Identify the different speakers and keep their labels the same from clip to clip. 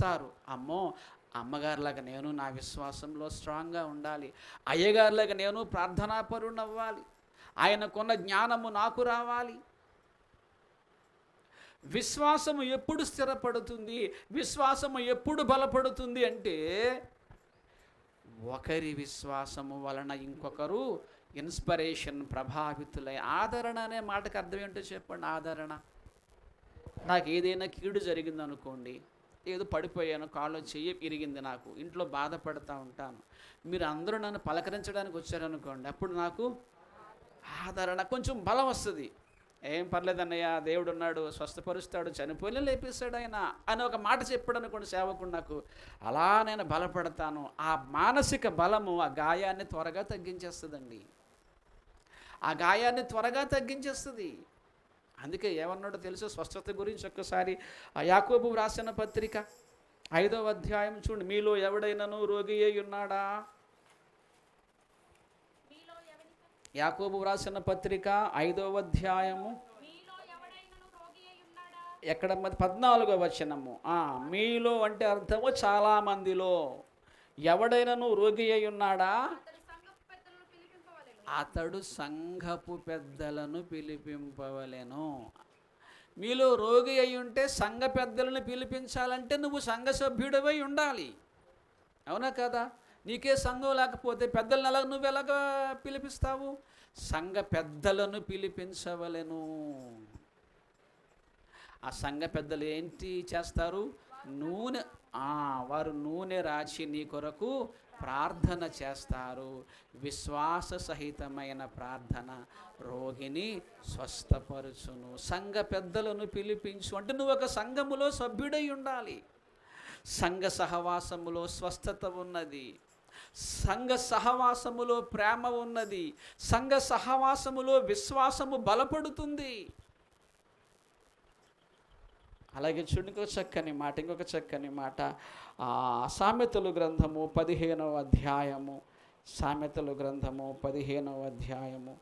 Speaker 1: చూస్తారు. అమ్మో అమ్మగారిలాగా నేను నా విశ్వాసంలో స్ట్రాంగ్గా ఉండాలి. అయ్యగారిలాగా నేను ప్రార్థనాపరుణ్ణి అవ్వాలి ఆయనకున్న జ్ఞానము నాకు రావాలి. విశ్వాసము ఎప్పుడు స్థిరపడుతుంది? విశ్వాసము ఎప్పుడు బలపడుతుంది అంటే ఒకరి విశ్వాసము వలన ఇంకొకరు ఇన్స్పిరేషన్ ప్రభావితులై ఆదరణ అనే మాటకు అర్థం ఏంటో చెప్పండి. ఆదరణ. నాకు ఏదైనా కీడు జరిగింది అనుకోండి ఏదో పడిపోయాను కాళ్ళు చెయ్యి ఇరిగింది నాకు ఇంట్లో బాధపడుతూ ఉంటాను. మీరు అందరూ నన్ను పలకరించడానికి వచ్చారనుకోండి అప్పుడు నాకు ఆదరణ కొంచెం బలం వస్తుంది. ఏం పర్లేదన్నయ్య దేవుడు ఉన్నాడు స్వస్థపరుస్తాడు చనిపోయిన లేపిస్తాడు ఆయన అని ఒక మాట చెప్పాడు అనుకోండి సేవకుడు నాకు. అలా నేను బలపడతాను. ఆ మానసిక బలము ఆ గాయాన్ని త్వరగా తగ్గించేస్తుందండి. ఆ గాయాన్ని త్వరగా తగ్గించేస్తుంది. అందుకే ఏమన్నాడో తెలుసు? స్వస్థత గురించి ఒక్కసారి. ఆ యాకోబు రాసిన పత్రిక ఐదవ అధ్యాయం చూడండి. మీలో ఎవడైనాను రోగి అయి ఉన్నాడా? యాకోబు వ్రాసిన పత్రిక ఐదవ అధ్యాయము. ఎక్కడ పద్నాలుగో వచనము. మీలో అంటే అర్థము చాలా మందిలో ఎవడైనాను రోగి అయి ఉన్నాడా?
Speaker 2: అతడు సంఘపు పెద్దలను పిలిపింపవలెను.
Speaker 1: మీలో రోగి అయి ఉంటే సంఘ పెద్దలను పిలిపించాలంటే నువ్వు సంఘ సభ్యుడివై ఉండాలి. అవునా కదా? నీకే సంఘం లేకపోతే పెద్దలను ఎలా నువ్వు ఎలాగ పిలిపిస్తావు? సంఘ పెద్దలను పిలిపించవలెను. ఆ సంఘ పెద్దలు ఏంటి చేస్తారు? నూనె ఆ, వారు నూనె రాచి నీ కొరకు ప్రార్థన చేస్తారు. విశ్వాస సహితమైన ప్రార్థన. రోగిని స్వస్థపరుచును. సంఘ పెద్దలను పిలిపించు. అంటే నువ్వు ఒక సంఘములో సభ్యుడై ఉండాలి. సంఘ సహవాసములో స్వస్థత ఉన్నది. సంఘ సహవాసములో ప్రేమ ఉన్నది. సంఘ సహవాసములో విశ్వాసము బలపడుతుంది. అలాగే చూడండి ఇంకొక చక్కని మాట ఇంకొక చక్కని మాట. ఆ, సామెతలు గ్రంథము పదిహేనవ అధ్యాయము. సామెతలు గ్రంథము పదిహేనవ అధ్యాయము.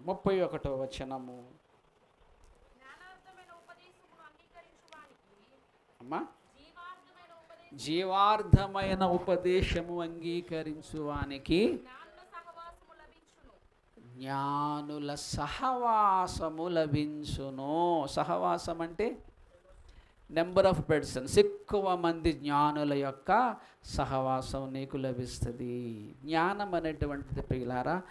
Speaker 1: ముప్పై ఒకటో వచనము. అమ్మా?
Speaker 2: జీవార్థమైన
Speaker 1: ఉపదేశము అంగీకరించువానికి
Speaker 2: జ్ఞానుల సహవాసము లభించును.
Speaker 1: సహవాసం అంటే నెంబర్ ఆఫ్ పెర్సన్స్. ఎక్కువ మంది జ్ఞానుల యొక్క సహవాసం నీకు లభిస్తుంది. జ్ఞానం అనేటువంటిది పిల్లారా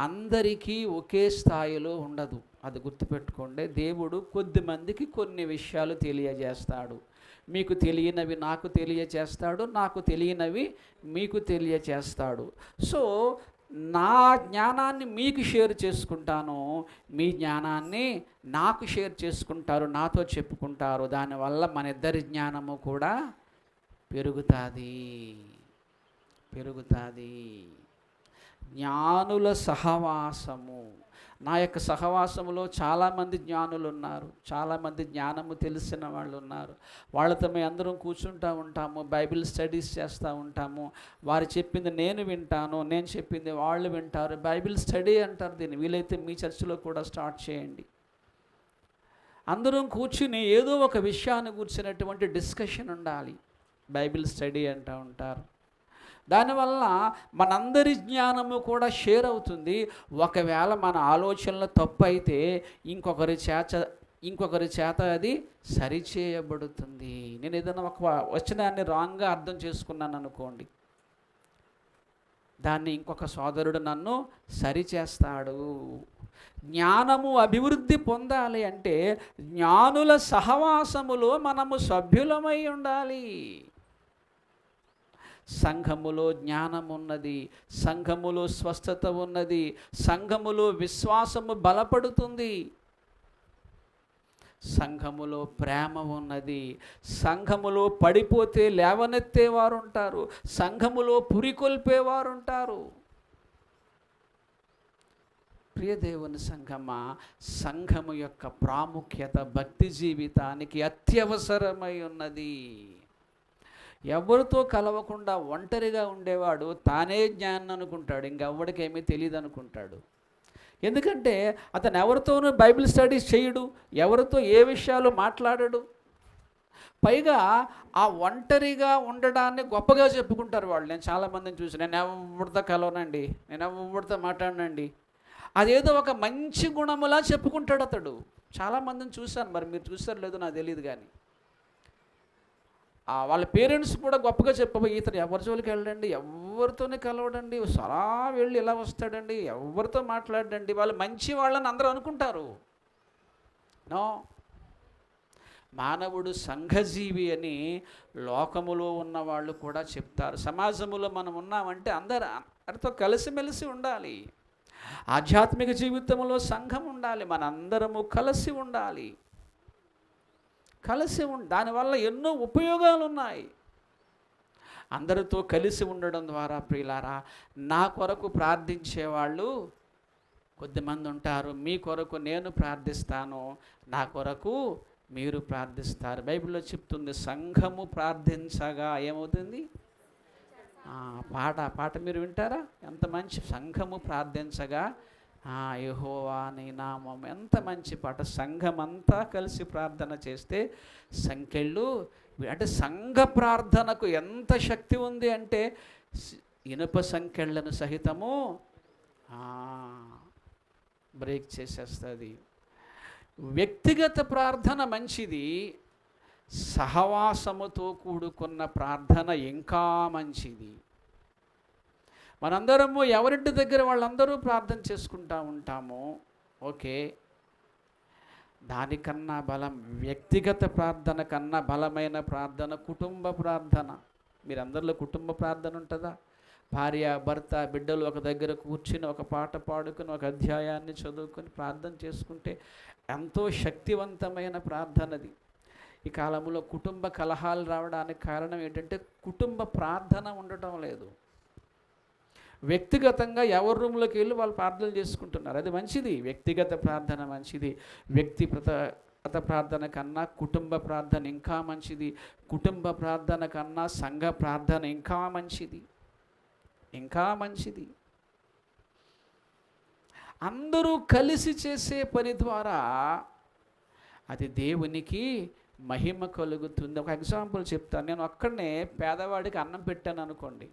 Speaker 1: అందరికీ ఒకే స్థాయిలో ఉండదు. అది గుర్తుపెట్టుకోండి. దేవుడు కొద్ది మందికి కొన్ని విషయాలు తెలియజేస్తాడు. మీకు తెలియనివి నాకు తెలియచేస్తాడు నాకు తెలియనివి మీకు తెలియచేస్తాడు. సో నా జ్ఞానాన్ని మీకు షేర్ చేసుకుంటాను మీ జ్ఞానాన్ని నాకు షేర్ చేసుకుంటారు నాతో చెప్పుకుంటారు దానివల్ల మన ఇద్దరి జ్ఞానము కూడా పెరుగుతుంది పెరుగుతుంది. జ్ఞానుల సహవాసము. నా యొక్క సహవాసములో చాలామంది జ్ఞానులు ఉన్నారు చాలామంది జ్ఞానము తెలిసిన వాళ్ళు ఉన్నారు వాళ్ళతో మేము అందరం కూర్చుంటూ ఉంటాము బైబిల్ స్టడీస్ చేస్తూ ఉంటాము. వారు చెప్పింది నేను వింటాను నేను చెప్పింది వాళ్ళు వింటారు. బైబిల్ స్టడీ అంటారు దీన్ని వీలైతే మీ చర్చిలో కూడా స్టార్ట్ చేయండి. అందరం కూర్చుని ఏదో ఒక విషయాన్ని కూర్చున్నటువంటి డిస్కషన్ ఉండాలి. బైబిల్ స్టడీ అంటూ ఉంటారు. దానివల్ల మనందరి జ్ఞానము కూడా షేర్ అవుతుంది. ఒకవేళ మన ఆలోచనలు తప్పు అయితే ఇంకొకరి చేత ఇంకొకరి చేత అది సరిచేయబడుతుంది. నేను ఏదైనా ఒక వచనాన్ని రాంగ్గా అర్థం చేసుకున్నాను అనుకోండి. దాన్ని ఇంకొక సోదరుడు నన్ను సరిచేస్తాడు. జ్ఞానము అభివృద్ధి పొందాలి అంటే జ్ఞానుల సహవాసములో మనము సభ్యులమై ఉండాలి. సంఘములో జ్ఞానం ఉన్నది సంఘములో స్వస్థత ఉన్నది సంఘములో విశ్వాసము బలపడుతుంది. సంఘములో ప్రేమ ఉన్నది సంఘములో పడిపోతే లేవనెత్తేవారు ఉంటారు సంఘములో పురికొల్పేవారు ఉంటారు ప్రియదేవుని సంఘమా సంఘము యొక్క ప్రాముఖ్యత భక్తి జీవితానికి అత్యవసరమై ఉన్నది. ఎవరితో కలవకుండా ఒంటరిగా ఉండేవాడు తానే జ్ఞానం అనుకుంటాడు ఇంకెవ్వడికేమీ తెలియదు అనుకుంటాడు ఎందుకంటే అతను ఎవరితోనూ బైబిల్ స్టడీస్ చేయడు ఎవరితో ఏ విషయాలు మాట్లాడడు. పైగా ఆ ఒంటరిగా ఉండడాన్ని గొప్పగా చెప్పుకుంటారు వాళ్ళు. నేను చాలామందిని చూసి నేను ఎవరితో కలవనండి? నేను ఎవరితో మాట్లాడనండి? అదేదో ఒక మంచి గుణములా చెప్పుకుంటాడు అతడు. చాలామందిని చూశాను మరి మీరు చూసారు లేదో నాకు తెలియదు కానీ. వాళ్ళ పేరెంట్స్ కూడా గొప్పగా చెప్పబోయి ఇతను ఎవరి జోలికి వెళ్ళండి ఎవరితోనే కలవడండి? సలా వెళ్ళి ఇలా వస్తాడండి? ఎవరితో మాట్లాడండి? వాళ్ళు మంచి వాళ్ళని అందరూ అనుకుంటారు. నో. మానవుడు సంఘజీవి అని లోకములో ఉన్న వాళ్ళు కూడా చెప్తారు. సమాజంలో మనం ఉన్నామంటే అందరు అందరితో కలిసిమెలిసి ఉండాలి. ఆధ్యాత్మిక జీవితంలో సంఘం ఉండాలి. మనందరము కలిసి ఉండాలి. కలిసి ఉం దానివల్ల ఎన్నో ఉపయోగాలు ఉన్నాయి అందరితో కలిసి ఉండడం ద్వారా ప్రియులారా నా కొరకు ప్రార్థించేవాళ్ళు కొద్దిమంది ఉంటారు. మీ కొరకు నేను ప్రార్థిస్తాను. నా కొరకు మీరు ప్రార్థిస్తారు. బైబిల్లో చెప్తుంది సంఘము ప్రార్థించగా ఏమవుతుంది? పాట పాట మీరు వింటారా? ఎంత మంచి సంఘము ప్రార్థించగా యహోవా నీ నామం ఎంత మంచి పాట. సంఘం అంతా కలిసి ప్రార్థన చేస్తే సంఖ్యలు అంటే సంఘ ప్రార్థనకు ఎంత శక్తి ఉంది అంటే ఇనుప సంఖ్యలను సహితము బ్రేక్ చేసేస్తుంది. వ్యక్తిగత ప్రార్థన మంచిది. సహవాసముతో కూడుకున్న ప్రార్థన ఇంకా మంచిది. మనందరము ఎవరింటి దగ్గర వాళ్ళందరూ ప్రార్థన చేసుకుంటా ఉంటాము ఓకే. దానికన్నా బలం వ్యక్తిగత ప్రార్థన కన్నా బలమైన ప్రార్థన కుటుంబ ప్రార్థన. మీరందరిలో కుటుంబ ప్రార్థన ఉంటుందా? భార్య భర్త బిడ్డలు ఒక దగ్గర కూర్చుని ఒక పాట పాడుకుని ఒక అధ్యాయాన్ని చదువుకొని ప్రార్థన చేసుకుంటే ఎంతో శక్తివంతమైన ప్రార్థనది. ఈ కాలంలో కుటుంబ కలహాలు రావడానికి కారణం ఏంటంటే కుటుంబ ప్రార్థన ఉండటం లేదు. వ్యక్తిగతంగా ఎవరి రూమ్లోకి వెళ్ళి వాళ్ళు ప్రార్థనలు చేసుకుంటున్నారు. అది మంచిది. వ్యక్తిగత ప్రార్థన మంచిది. వ్యక్తిగత గత ప్రార్థన కన్నా కుటుంబ ప్రార్థన ఇంకా మంచిది. కుటుంబ ప్రార్థన కన్నా సంఘ ప్రార్థన ఇంకా మంచిది. ఇంకా మంచిది. అందరూ కలిసి చేసే పని ద్వారా అది దేవునికి మహిమ కలుగుతుంది. ఒక ఎగ్జాంపుల్ చెప్తాను. నేను అక్కడనే పేదవాడికి అన్నం పెట్టాను అనుకోండి.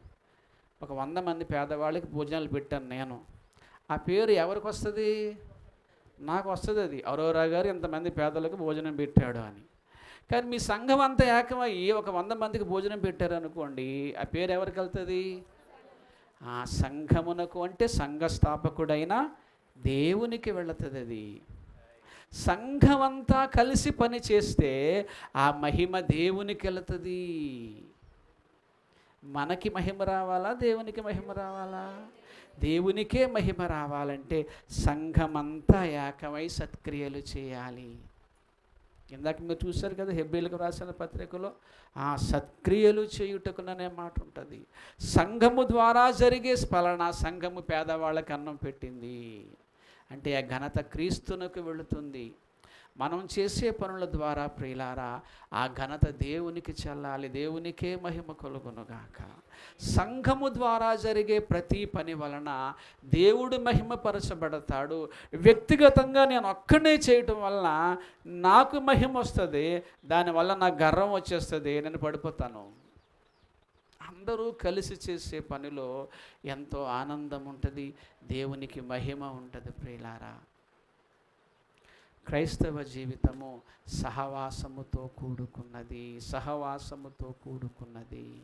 Speaker 1: ఒక వంద మంది పేదవాళ్ళకి భోజనాలు పెట్టాను నేను. ఆ పేరు ఎవరికి వస్తుంది? నాకు వస్తుంది అది. అరోరా గారు ఇంతమంది పేదలకు భోజనం పెట్టాడు అని. కానీ మీ సంఘం అంతా ఏకమయ్యి ఒక వంద మందికి భోజనం పెట్టారు అనుకోండి ఆ పేరు ఎవరికి వెళ్తుంది? ఆ సంఘమునకు అంటే సంఘ స్థాపకుడైన దేవునికి వెళుతుంది అది. సంఘమంతా కలిసి పని చేస్తే ఆ మహిమ దేవునికి వెళుతుంది. మనకి మహిమ రావాలా? దేవునికి మహిమ రావాలా? దేవునికే మహిమ రావాలంటే సంఘమంతా ఏకమై సత్క్రియలు చేయాలి. ఇందాక మీరు చూశారు కదా హెబ్బీలకు రాసిన పత్రికలో ఆ సత్క్రియలు చేయుటకుననే మాట ఉంటుంది. సంఘము ద్వారా జరిగే స్ఫలన సంఘము పేదవాళ్ళకి అన్నం పెట్టింది. అంటే ఆ ఘనత క్రీస్తునకు వెళుతుంది. మనం చేసే పనుల ద్వారా ప్రియులారా ఆ ఘనత దేవునికి చెల్లాలి దేవునికే మహిమ కలుగునుగాక. సంఘము ద్వారా జరిగే ప్రతి పని వలన దేవుడు మహిమపరచబడతాడు. వ్యక్తిగతంగా నేను ఒక్కడే చేయటం వలన నాకు మహిమ వస్తుంది దానివల్ల నా గర్వం వచ్చేస్తుంది నేను పడిపోతాను. అందరూ కలిసి చేసే పనిలో ఎంతో ఆనందం ఉంటుంది దేవునికి మహిమ ఉంటుంది ప్రియులారా. క్రైస్తవ జీవితము సహవాసముతో కూడుకున్నది సహవాసముతో కూడుకున్నది.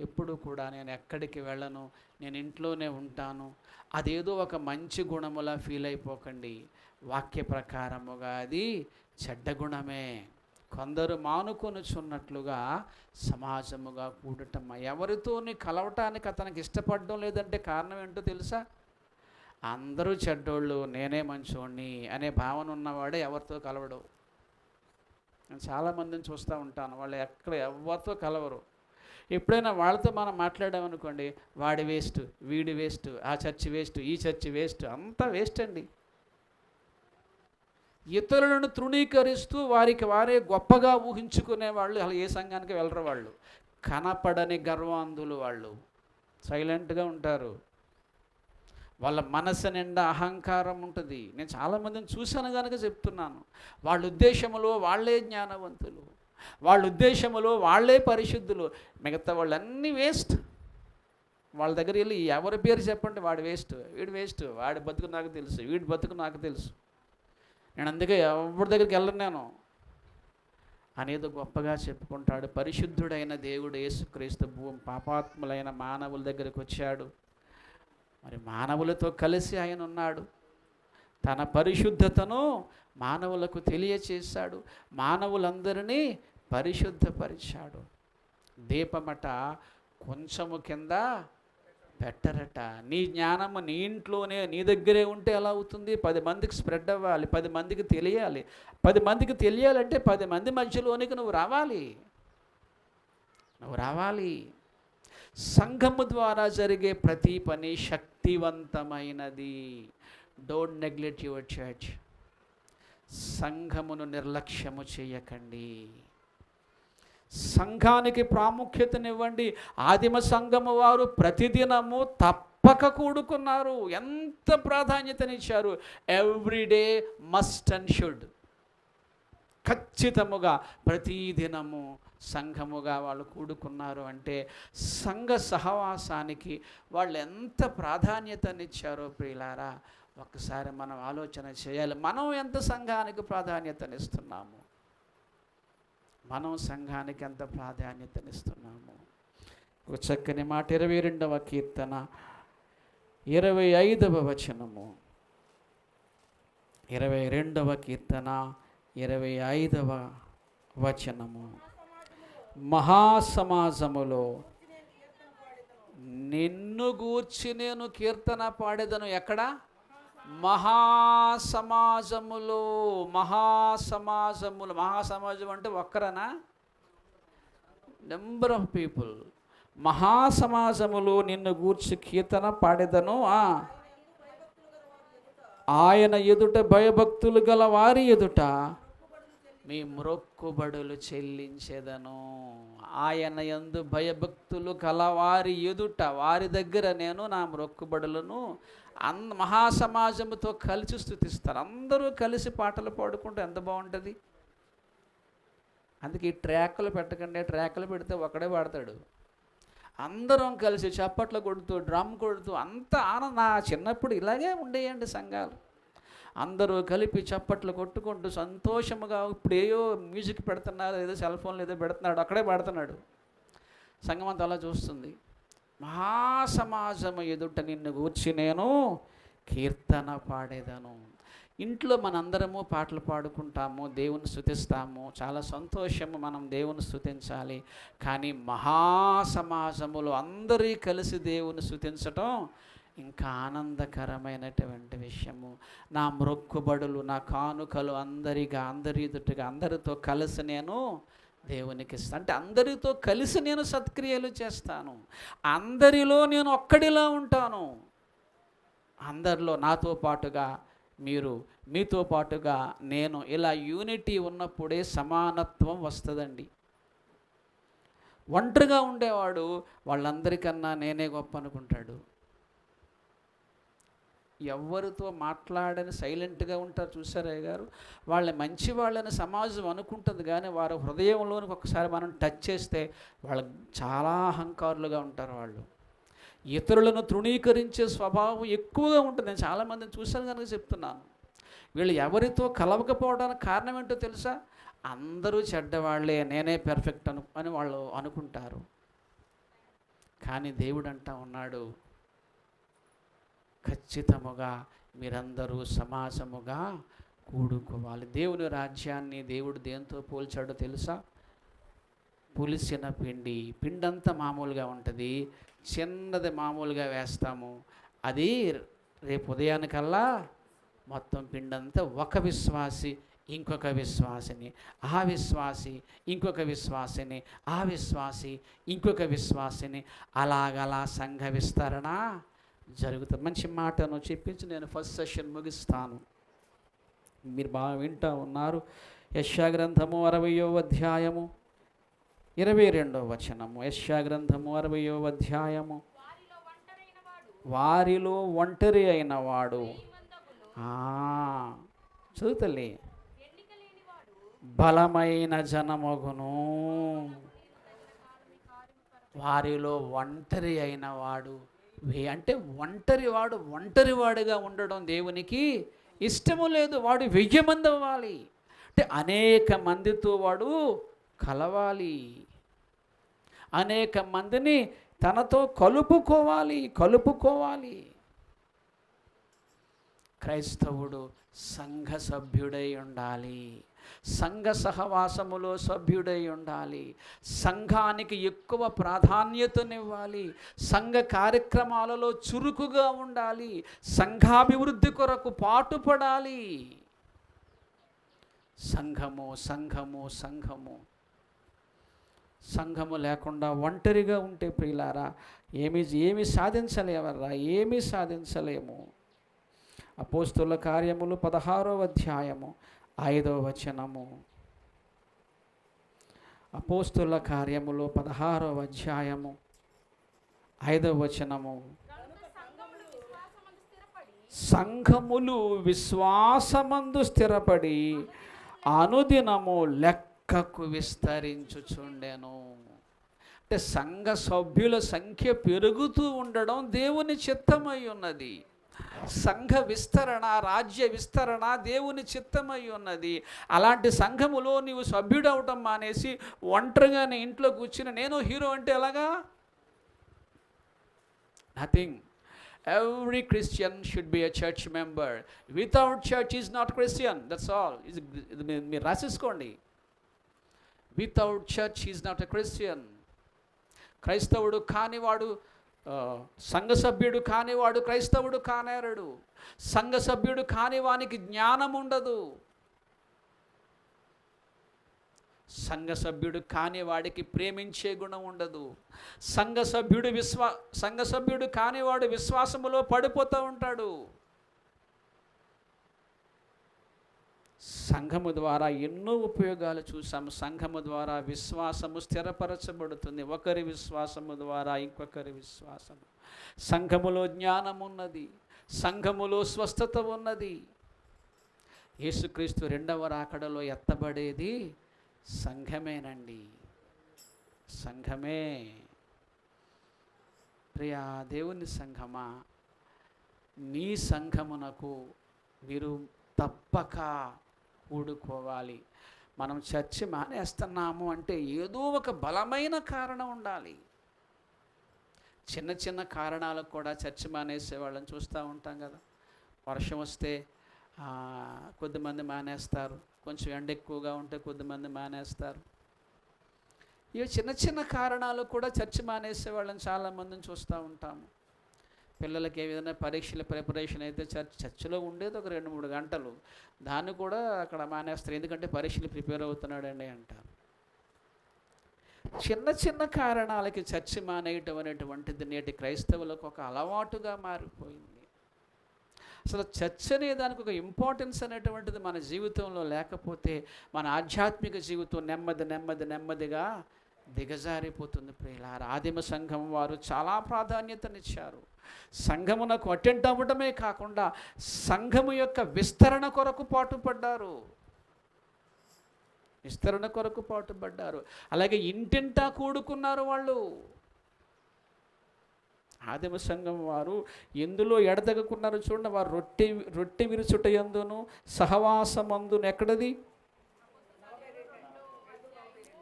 Speaker 1: ఎప్పుడు కూడా నేను ఎక్కడికి వెళ్ళను నేను ఇంట్లోనే ఉంటాను అదేదో ఒక మంచి గుణములా ఫీల్ అయిపోకండి. వాక్య ప్రకారముగా అది చెడ్డ గుణమే. కొందరు మానుకొనుచున్నట్లుగా సమాజముగా కూడటం ఎవరితోని కలవటానికి అతనికి ఇష్టపడడం లేదంటే కారణం ఏంటో తెలుసా? అందరూ చెడ్డోళ్ళు నేనే మంచోడిని అనే భావన ఉన్నవాడే ఎవరితో కలవడు. నేను చాలామందిని చూస్తూ ఉంటాను. వాళ్ళు ఎక్కడ ఎవరితో కలవరు. ఎప్పుడైనా వాళ్ళతో మనం మాట్లాడామనుకోండి వాడి వేస్ట్ వీడి వేస్ట్ ఆ చర్చి వేస్ట్ ఈ చర్చి వేస్ట్ అంతా వేస్ట్ అండి. ఇతరులను తృణీకరిస్తూ వారికి వారే గొప్పగా ఊహించుకునే వాళ్ళు అసలు ఏ సంఘానికి వెళ్ళరు వాళ్ళు. కనపడని గర్వాంధులు వాళ్ళు. సైలెంట్గా ఉంటారు. వాళ్ళ మనసు నిండా అహంకారం ఉంటుంది. నేను చాలామందిని చూశాను కనుక చెప్తున్నాను. వాళ్ళ ఉద్దేశంలో వాళ్ళే జ్ఞానవంతులు. వాళ్ళ ఉద్దేశములో వాళ్ళే పరిశుద్ధులు. మిగతా వాళ్ళన్నీ వేస్ట్. వాళ్ళ దగ్గర వెళ్ళి ఎవరి పేరు చెప్పండి వాడు వేస్ట్. వీడు వేస్ట్. వాడి బతుకు నాకు తెలుసు. వీడి బతుకు నాకు తెలుసు. నేను అందుకే ఎవరి దగ్గరికి వెళ్ళను నేను. అనేది గొప్పగా చెప్పుకుంటాడు. పరిశుద్ధుడైన దేవుడు యేసుక్రీస్తు భూమి పాపాత్ములైన మానవుల దగ్గరికి వచ్చాడు. మరి మానవులతో కలిసి ఆయన ఉన్నాడు. తన పరిశుద్ధతను మానవులకు తెలియచేశాడు. మానవులందరినీ పరిశుద్ధపరిచాడు. దీపమట కొంచెము కింద పెట్టరట. నీ జ్ఞానము నీ ఇంట్లోనే నీ దగ్గరే ఉంటే ఎలా అవుతుంది? పది మందికి స్ప్రెడ్ అవ్వాలి పది మందికి తెలియాలి. పది మందికి తెలియాలంటే పది మంది మధ్యలోనికి నువ్వు రావాలి. నువ్వు రావాలి. సంఘము ద్వారా జరిగే ప్రతి పని శక్తివంతమైనది. డోంట్ నెగ్లెక్ట్ యువర్ చర్చ్ సంఘమును నిర్లక్ష్యము చేయకండి. సంఘానికి ప్రాముఖ్యతనివ్వండి. ఆదిమ సంఘము వారు ప్రతిదినము తప్పక కూడుకున్నారు. ఎంత ప్రాధాన్యతనిచ్చారు? ఎవ్రీడే మస్ట్ అండ్ షుడ్ ఖచ్చితముగా ప్రతిదినము సంఘముగా వాళ్ళు కూడుకున్నారు అంటే సంఘ సహవాసానికి వాళ్ళు ఎంత ప్రాధాన్యతనిచ్చారో ప్రియులారా ఒక్కసారి మనం ఆలోచన చేయాలి. మనం ఎంత సంఘానికి ప్రాధాన్యతనిస్తున్నాము? మనం సంఘానికి ఎంత ప్రాధాన్యతనిస్తున్నాము? ఒక చక్కని మాట ఇరవై రెండవ కీర్తన ఇరవై ఐదవ వచనము. ఇరవై రెండవ కీర్తన ఇరవై ఐదవ వచనము. మహాసమాజములో నిన్ను గూర్చి నేను కీర్తన పాడేదను ఎక్కడ? మహాసమాజములో. మహాసమాజములు. మహాసమాజం అంటే ఒక్కరనా? Number of people. మహాసమాజములో నిన్ను గూర్చి కీర్తన పాడేదను ఆయన ఎదుట భయభక్తులు గల వారి ఎదుట మీ మ్రొక్కుబడులు చెల్లించేదను. ఆయన యందు భయభక్తులు కలవారి ఎదుట వారి దగ్గర నేను నా మ్రొక్కుబడులను అన్ మహాసమాజముతో కలిసి స్థుతిస్తారు. అందరూ కలిసి పాటలు పాడుకుంటే ఎంత బాగుంటుంది? అందుకే ఈ ట్రాక్లు పెట్టకండి. ట్రాక్లు పెడితే ఒకడే పాడతాడు. అందరం కలిసి చప్పట్లు కొడుతూ డ్రమ్ కొడుతూ అంత ఆనంద నా చిన్నప్పుడు ఇలాగే ఉండేయండి సంఘాలు. అందరూ కలిపి చప్పట్లు కొట్టుకుంటూ సంతోషముగా ఇప్పుడు ఏయో మ్యూజిక్ పెడుతున్నారు ఏదో సెల్ ఫోన్లు ఏదో పెడుతున్నాడు అక్కడే పాడుతున్నాడు. సంఘం అంతా అలా చూస్తుంది. మహాసమాజము ఎదుట నిన్ను కూర్చి నేను కీర్తన పాడేదను. ఇంట్లో మనందరము పాటలు పాడుకుంటాము దేవుని స్థుతిస్తాము చాలా సంతోషము మనం దేవుని స్థుతించాలి కానీ మహాసమాజములో అందరి కలిసి దేవుని స్థుతించటం ఇంకా ఆనందకరమైనటువంటి విషయము. నా మ్రొక్కుబడులు నా కానుకలు అందరిగా అందరి ఎదుటిగా అందరితో కలిసి నేను దేవునికి ఇస్తాను అంటే అందరితో కలిసి నేను సత్క్రియలు చేస్తాను. అందరిలో నేను ఒక్కడిలా ఉంటాను. అందరిలో నాతో పాటుగా మీరు మీతో పాటుగా నేను ఇలా యూనిటీ ఉన్నప్పుడే సమానత్వం వస్తుందండి. ఒంటరిగా ఉండేవాడు వాళ్ళందరికన్నా నేనే గొప్ప అనుకుంటాడు. ఎవరితో మాట్లాడని సైలెంట్గా ఉంటారు చూసారయ్య గారు వాళ్ళ మంచి వాళ్ళని సమాజం అనుకుంటుంది కానీ వారి హృదయంలోనికి ఒకసారి మనం టచ్ చేస్తే వాళ్ళు చాలా అహంకారులుగా ఉంటారు వాళ్ళు. ఇతరులను తృణీకరించే స్వభావం ఎక్కువగా ఉంటుంది. నేను చాలామందిని చూశాను కనుక చెప్తున్నాను. వీళ్ళు ఎవరితో కలవకపోవడానికి కారణం ఏంటో తెలుసా? అందరూ చెడ్డవాళ్ళే నేనే పెర్ఫెక్ట్ అను అని వాళ్ళు అనుకుంటారు. కానీ దేవుడు అంటా ఉన్నాడు ఖచ్చితముగా మీరందరూ సమాజముగా కూడుకోవాలి. దేవుని రాజ్యాన్ని దేవుడు దేంతో పోల్చాడో తెలుసా? పులిసిన పిండి. పిండంతా మామూలుగా ఉంటుంది. చిన్నది మామూలుగా వేస్తాము. అది రేపు ఉదయానికల్లా మొత్తం పిండంతా ఒక విశ్వాసి ఇంకొక విశ్వాసిని. ఆ విశ్వాసి ఇంకొక విశ్వాసిని. ఆ విశ్వాసి ఇంకొక విశ్వాసిని. అలాగలా సంఘ విస్తరణ జరుగుతుంది. మంచి మాటను చెప్పించి నేను ఫస్ట్ సెషన్ ముగిస్తాను. మీరు బాగా వింటూ ఉన్నారు. యశాగ్రంథము అరవయో అధ్యాయము ఇరవై రెండో వచనము. యశాగ్రంథము అరవయో అధ్యాయము.
Speaker 2: వారిలో
Speaker 1: ఒంటరి అయిన వాడు బలమైన జనమగును. వారిలో ఒంటరి అయినవాడు. అంటే ఒంటరి వాడు ఒంటరి ఉండడం దేవునికి ఇష్టము లేదు వాడు వెయ్యి మంది అవ్వాలి అంటే అనేక మందితో వాడు కలవాలి. అనేక మందిని తనతో కలుపుకోవాలి కలుపుకోవాలి. క్రైస్తవుడు సంఘ సభ్యుడై ఉండాలి. సంఘ సహవాసములో సభ్యుడై ఉండాలి. సంఘానికి ఎక్కువ ప్రాధాన్యతనివ్వాలి. సంఘ కార్యక్రమాలలో చురుకుగా ఉండాలి. సంఘాభివృద్ధి కొరకు పాటుపడాలి. సంఘము సంఘము సంఘము. సంఘము లేకుండా ఒంటరిగా ఉంటే ప్రియులారా ఏమి ఏమి సాధించలేవర్రా ఏమీ సాధించలేము. అపోస్తుల కార్యములు పదహారో అధ్యాయము ఐదో వచనము. అపోస్తుల కార్యములో పదహారవ అధ్యాయము. ఐదో వచనము. సంఘములు విశ్వాసమందు స్థిరపడి అనుదినము లెక్కకు విస్తరించుచుండెను. అంటే సంఘ సభ్యుల సంఖ్య పెరుగుతూ ఉండడం దేవుని చిత్తమై ఉన్నది సంఘ విస్తరణ రాజ్య విస్తరణ దేవుని చిత్తమై ఉన్నది. అలాంటి సంఘములో నీవు సభ్యుడవటం మానేసి ఒంటరిగా నీ ఇంట్లో కూర్చుని నేను హీరో అంటే ఎలాగా? Nothing every Christian should be a church member without church is not Christian that's all ఇది మీరు రాసేసుకోండి. Without church is not a Christian క్రైస్తవుడు కానివాడు వాడు సంఘ సభ్యుడు కానివాడు క్రైస్తవుడు కానేరడు. సంఘ సభ్యుడు కాని వానికి జ్ఞానం ఉండదు సంఘ సభ్యుడు కాని వాడికి ప్రేమించే గుణం ఉండదు సంఘ సభ్యుడు విశ్వా సంఘ సభ్యుడు కానివాడు విశ్వాసములో పడిపోతూ ఉంటాడు. సంఘము ద్వారా ఎన్నో ఉపయోగాలు చూసాము సంఘము ద్వారా విశ్వాసము స్థిరపరచబడుతుంది. ఒకరి విశ్వాసము ద్వారా ఇంకొకరి విశ్వాసము. సంఘములో జ్ఞానం ఉన్నది. సంఘములో స్వస్థత ఉన్నది. యేసుక్రీస్తు రెండవ రాకడలో ఎత్తబడేది సంఘమేనండి. సంఘమే. ప్రియా దేవుని సంఘమా? నీ సంఘమునకు మీరు తప్పక కూడుకోవాలి. మనం చర్చి మానేస్తున్నాము అంటే ఏదో ఒక బలమైన కారణం ఉండాలి. చిన్న చిన్న కారణాలకు కూడా చర్చి మానేసే వాళ్ళని చూస్తూ ఉంటాం కదా. వర్షం వస్తే కొద్దిమంది మానేస్తారు. కొంచెం ఎండ ఎక్కువగా ఉంటే కొద్దిమంది మానేస్తారు. ఇవి చిన్న చిన్న కారణాలు కూడా చర్చి మానేసే వాళ్ళని చాలామందిని చూస్తూ ఉంటాము. పిల్లలకి ఏ విధంగా పరీక్షల ప్రిపరేషన్ అయితే చర్చ్ చర్చిలో ఉండేది ఒక రెండు మూడు గంటలు. దాన్ని కూడా అక్కడ మానేస్తారు. ఎందుకంటే పరీక్షలు ప్రిపేర్ అవుతున్నాడండి అంటారు చిన్న చిన్న కారణాలకి చర్చి మానేయటం అనేటువంటిది నేటి క్రైస్తవులకు ఒక అలవాటుగా మారిపోయింది. అసలు చర్చ్ అనే దానికి ఒక ఇంపార్టెన్స్ అనేటువంటిది మన జీవితంలో లేకపోతే మన ఆధ్యాత్మిక జీవితం నెమ్మది నెమ్మది నెమ్మదిగా దిగజారిపోతుంది ప్రియులార. ఆదిమ సంఘం వారు చాలా ప్రాధాన్యతనిచ్చారు. సంఘమునకు అటెండ్ అవ్వడమే కాకుండా సంఘము యొక్క విస్తరణ కొరకు పాటుపడ్డారు. విస్తరణ కొరకు పాటుపడ్డారు. అలాగే ఇంటింటా కూడుకున్నారు వాళ్ళు. ఆదిమ సంఘం వారు ఎందులో ఎడతగకున్నారు చూడండి వారు రొట్టె రొట్టె విరుచుట ఎందును సహవాసమందును ఎక్కడది?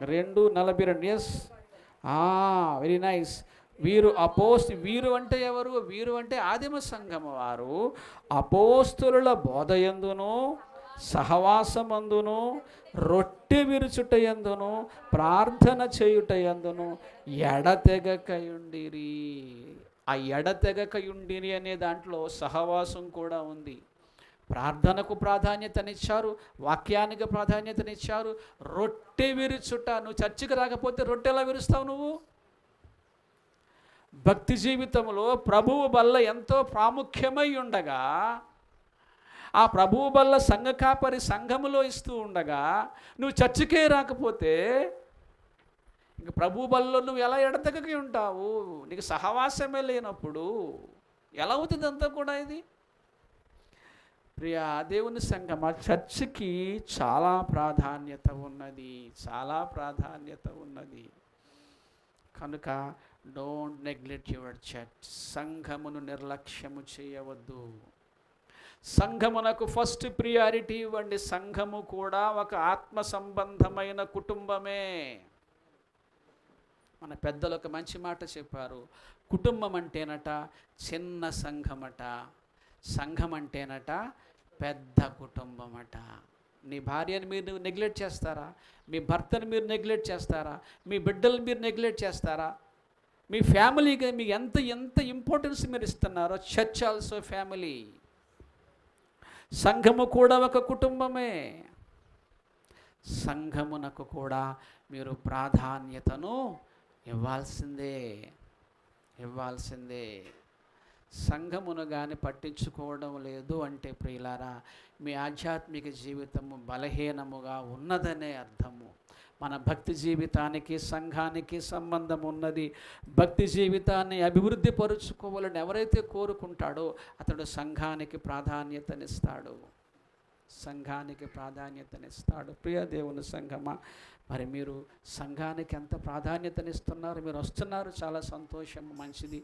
Speaker 1: రెండు నలభై రెండు ఎస్ వెరీ నైస్ వీరు అపోస్ వీరు అంటే ఎవరు? వీరు అంటే ఆదిమ సంఘం వారు. అపోస్తుల బోధయందును సహవాసమందును రొట్టె విరుచుటయందును ప్రార్థన చేయుటయందును ఎడతెగకయుండిరి. ఆ ఎడతెగకయుండిరి అనే దాంట్లో సహవాసం కూడా ఉంది. ప్రార్థనకు ప్రాధాన్యతనిచ్చారు వాక్యానికి ప్రాధాన్యతనిచ్చారు రొట్టె విరుచుట. నువ్వు చర్చికి రాకపోతే రొట్టెలా విరుస్తావు నువ్వు? భక్తి జీవితంలో ప్రభువు బల్ల ఎంతో ప్రాముఖ్యమై ఉండగా ఆ ప్రభువు బల్ల సంఘ కాపరి సంఘములో ఇస్తూ ఉండగా నువ్వు చర్చికే రాకపోతే ఇంక ప్రభువు బల్లో నువ్వు ఎలా ఎడతెగకి ఉంటావు? నీకు సహవాసమే లేనప్పుడు ఎలా అవుతుంది అంతా కూడా ఇది? ప్రియా దేవుని సంగమ చర్చికి చాలా ప్రాధాన్యత ఉన్నది చాలా ప్రాధాన్యత ఉన్నది. కనుక డోంట్ నెగ్లెక్ట్ యువర్ చర్చ్ సంఘమును నిర్లక్ష్యము చేయవద్దు. సంఘమునకు ఫస్ట్ ప్రియారిటీ ఇవ్వండి. సంఘము కూడా ఒక ఆత్మ సంబంధమైన కుటుంబమే. మన పెద్దలు ఒక మంచి మాట చెప్పారు. కుటుంబం అంటేనట చిన్న సంఘమట. సంఘం అంటేనట పెద్ద కుటుంబమట. నీ భార్యని మీరు నెగ్లెక్ట్ చేస్తారా? మీ భర్తను మీరు నెగ్లెక్ట్ చేస్తారా? మీ బిడ్డలు మీరు నెగ్లెక్ట్ చేస్తారా? మీ ఫ్యామిలీకి మీకు ఎంత ఎంత ఇంపార్టెన్స్ మీరు ఇస్తున్నారో చర్చ్ ఆల్సో ఫ్యామిలీ సంఘము కూడా ఒక కుటుంబమే. సంఘమునకు కూడా మీరు ప్రాధాన్యతను ఇవ్వాల్సిందే. ఇవ్వాల్సిందే. సంఘమును కానీ పట్టించుకోవడం లేదు అంటే ప్రియులారా మీ ఆధ్యాత్మిక జీవితము బలహీనముగా ఉన్నదనే అర్థము. మన భక్తి జీవితానికి సంఘానికి సంబంధం ఉన్నది. భక్తి జీవితాన్ని అభివృద్ధి పరుచుకోవాలని ఎవరైతే కోరుకుంటాడో అతడు సంఘానికి ప్రాధాన్యతనిస్తాడు. సంఘానికి ప్రాధాన్యతనిస్తాడు. ప్రియ దేవుని సంఘమా మరి మీరు సంఘానికి ఎంత ప్రాధాన్యతనిస్తున్నారు? మీరు వస్తున్నారు చాలా సంతోషం మంచిది.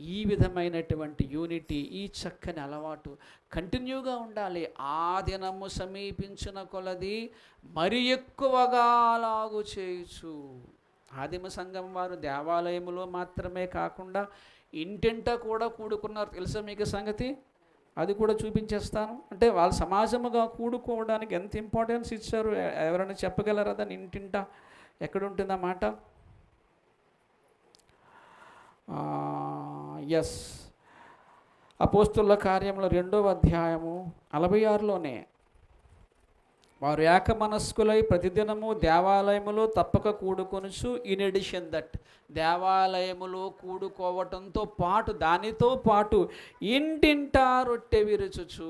Speaker 1: ఈ విధమైనటువంటి యూనిటీ ఈ చక్కని అలవాటు కంటిన్యూగా ఉండాలి. ఆ దినము సమీపించిన కొలది మరి ఎక్కువగా లాగు చేయొచ్చు ఆదిమ సంఘం వారు దేవాలయములో మాత్రమే కాకుండా ఇంటింట కూడా కూడుకున్నారు. తెలుసా మీకు సంగతి? అది కూడా చూపించేస్తాను. అంటే వాళ్ళ సమాజముగా కూడుకోవడానికి ఎంత ఇంపార్టెన్స్ ఇచ్చారు? ఎ- ఎవరైనా చెప్పగలరా దాని ఇంటింట ఎక్కడుంటుందన్నమాట ఎస్ అపోస్తుల కార్యంలో రెండవ అధ్యాయము నలభై ఆరులోనే. వారు ఏక మనస్కులై ప్రతిదినము దేవాలయములో తప్పక కూడుకొనుచు ఇన్ ఎడిషన్ దట్ దేవాలయములో కూడుకోవటంతో పాటు దానితో పాటు ఇంటింటా రొట్టె విరుచుచు.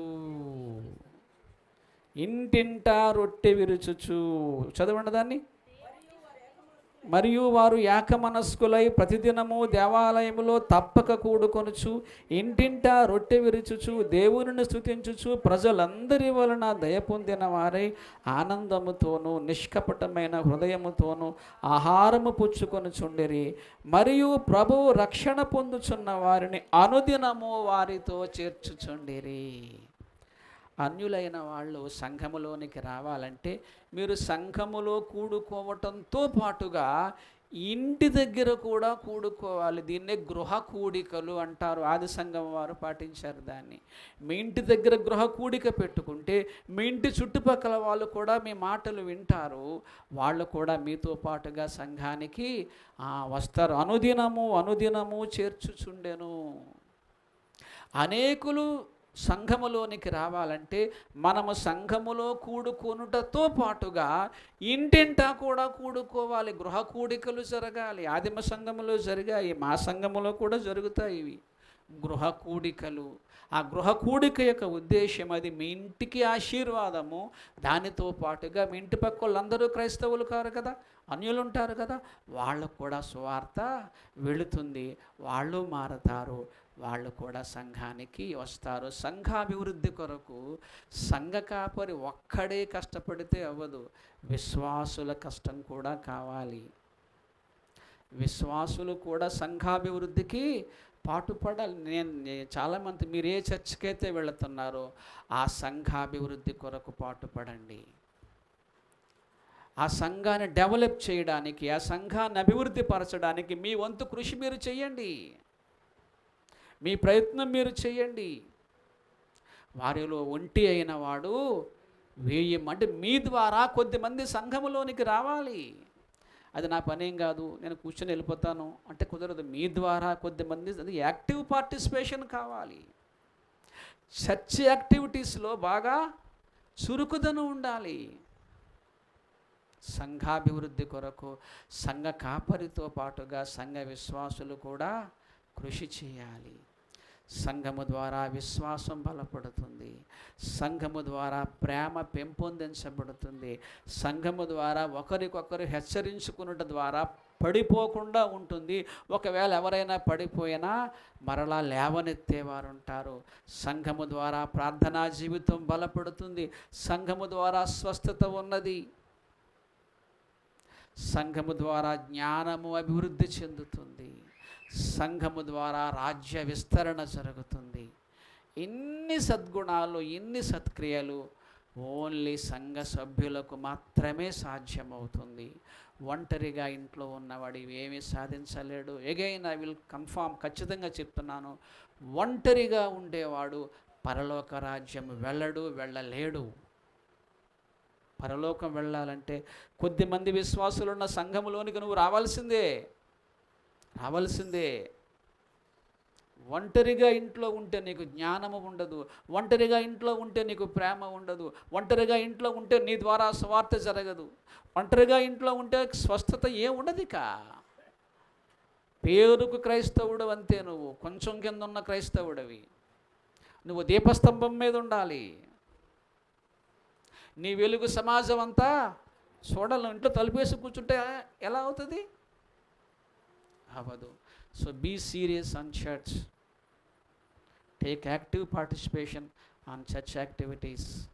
Speaker 1: ఇంటింటా రొట్టె విరుచుచు. చదవండి దాన్ని. మరియు వారు ఏకమనస్కులై ప్రతిదినము దేవాలయములో తప్పక కూడుకొనుచు ఇంటింటా రొట్టె విరుచుచు దేవునిని స్థుతించుచు ప్రజలందరి వలన దయ పొందిన వారై ఆనందముతోనూ నిష్కపటమైన హృదయముతోనూ ఆహారము పుచ్చుకొనుచుండిరి. మరియు ప్రభు రక్షణ పొందుచున్న వారిని అనుదినము వారితో చేర్చుచుండిరి. అన్యులైన వాళ్ళు సంఘములోనికి రావాలంటే మీరు సంఘములో కూడుకోవటంతో పాటుగా ఇంటి దగ్గర కూడా కూడుకోవాలి. దీన్నే గృహ కూడికలు అంటారు. ఆది సంఘం వారు పాటించారు దాన్ని. మీ ఇంటి దగ్గర గృహ కూడిక పెట్టుకుంటే మీ ఇంటి చుట్టుపక్కల వాళ్ళు కూడా మీ మాటలు వింటారు. వాళ్ళు కూడా మీతో పాటుగా సంఘానికి వస్తారు. అనుదినము అనుదినము చేర్చుచుండెను. అనేకులు సంఘములోనికి రావాలంటే మనము సంఘములో కూడుకొనుటతో పాటుగా ఇంటింటా కూడా కూడుకోవాలి గృహ కూడికలు జరగాలి ఆదిమ సంఘములో జరిగాయి మా సంఘములో కూడా జరుగుతాయి ఇవి. గృహ కూడికలు. ఆ గృహ కూడిక యొక్క ఉద్దేశం అది మీ ఇంటికి ఆశీర్వాదము. దానితో పాటుగా మీ ఇంటి పక్క వాళ్ళందరూ క్రైస్తవులు కారు కదా అన్యులు ఉంటారు కదా వాళ్ళకు కూడా సువార్త వెళుతుంది. వాళ్ళు మారతారు. వాళ్ళు కూడా సంఘానికి వస్తారు. సంఘాభివృద్ధి కొరకు సంఘ కాపరి ఒక్కడే కష్టపడితే అవ్వదు. విశ్వాసుల కష్టం కూడా కావాలి. విశ్వాసులు కూడా సంఘాభివృద్ధికి పాటుపడాలి. నేను చాలామంది మీరు ఏ చర్చికి వెళుతున్నారో ఆ సంఘాభివృద్ధి కొరకు పాటుపడండి. ఆ సంఘాన్ని డెవలప్ చేయడానికి ఆ సంఘాన్ని అభివృద్ధి పరచడానికి మీ వంతు కృషి మీరు చేయండి మీ ప్రయత్నం మీరు చేయండి. వారిలో ఒంటి అయిన వాడు వెయ్యి అంటే మీ ద్వారా కొద్దిమంది సంఘములోనికి రావాలి. అది నా పనేం కాదు నేను కూర్చొని వెళ్ళిపోతాను అంటే కుదరదు. మీ ద్వారా కొద్దిమంది అది యాక్టివ్ పార్టిసిపేషన్ కావాలి. చర్చ్ యాక్టివిటీస్లో బాగా చురుకుదనం ఉండాలి. సంఘాభివృద్ధి కొరకు సంఘ కాపరితో పాటుగా సంఘ విశ్వాసులు కూడా కృషి చేయాలి. సంఘము ద్వారా విశ్వాసం బలపడుతుంది. సంఘము ద్వారా ప్రేమ పెంపొందించబడుతుంది. సంఘము ద్వారా ఒకరికొకరు హెచ్చరించుకున్నట ద్వారా పడిపోకుండా ఉంటుంది. ఒకవేళ ఎవరైనా పడిపోయినా మరలా లేవనెత్తేవారు ఉంటారు సంఘము ద్వారా ప్రార్థనా జీవితం బలపడుతుంది. సంఘము ద్వారా స్వస్థత ఉన్నది. సంఘము ద్వారా జ్ఞానము అభివృద్ధి చెందుతుంది. సంఘము ద్వారా రాజ్య విస్తరణ జరుగుతుంది. ఇన్ని సద్గుణాలు ఇన్ని సత్క్రియలు ఓన్లీ సంఘ సభ్యులకు మాత్రమే సాధ్యమవుతుంది. ఒంటరిగా ఇంట్లో ఉన్నవాడు ఏమీ సాధించలేడు. ఎగైన్ ఐ విల్ కన్ఫామ్ ఖచ్చితంగా చెప్తున్నాను. ఒంటరిగా ఉండేవాడు పరలోక రాజ్యం వెళ్ళడు వెళ్ళలేడు. పరలోకం వెళ్ళాలంటే కొద్దిమంది విశ్వాసులున్న సంఘములోనికి నువ్వు రావాల్సిందే. రావాల్సిందే. ఒంటరిగా ఇంట్లో ఉంటే నీకు జ్ఞానము ఉండదు. ఒంటరిగా ఇంట్లో ఉంటే నీకు ప్రేమ ఉండదు. ఒంటరిగా ఇంట్లో ఉంటే నీ ద్వారా స్వార్థ జరగదు. ఒంటరిగా ఇంట్లో ఉంటే స్వస్థత ఏ ఉండదిక? పేరుకు క్రైస్తవుడు అంతే నువ్వు. కొంచెం కింద ఉన్న క్రైస్తవుడివి. నువ్వు దీపస్తంభం మీద ఉండాలి. నీ వెలుగు సమాజం అంతా చూడాలి. ఇంట్లో తలుపేసి కూర్చుంటే ఎలా అవుతుంది? అవ్వదు. So be serious on church take active participation on church activities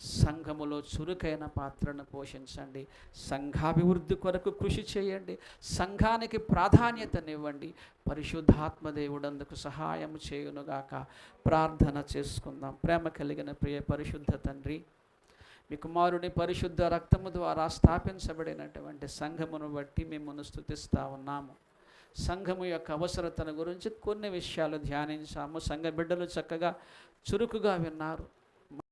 Speaker 1: సంఘములో చురుకైన పాత్రను పోషించండి. సంఘాభివృద్ధి కొరకు కృషి చేయండి. సంఘానికి ప్రాధాన్యతనివ్వండి. పరిశుద్ధాత్మ దేవుడందుకు సహాయం చేయునుగాక ప్రార్థన చేసుకుందాం. ప్రేమ కలిగిన ప్రియ పరిశుద్ధ తండ్రి మీ కుమారుని పరిశుద్ధ రక్తము ద్వారా స్థాపించబడినటువంటి సంఘమును బట్టి మిమ్మల్ని స్థుతిస్తా ఉన్నాము. సంఘము యొక్క అవసరతను గురించి కొన్ని విషయాలు ధ్యానించాము. సంఘ బిడ్డలు చక్కగా చురుకుగా విన్నారు.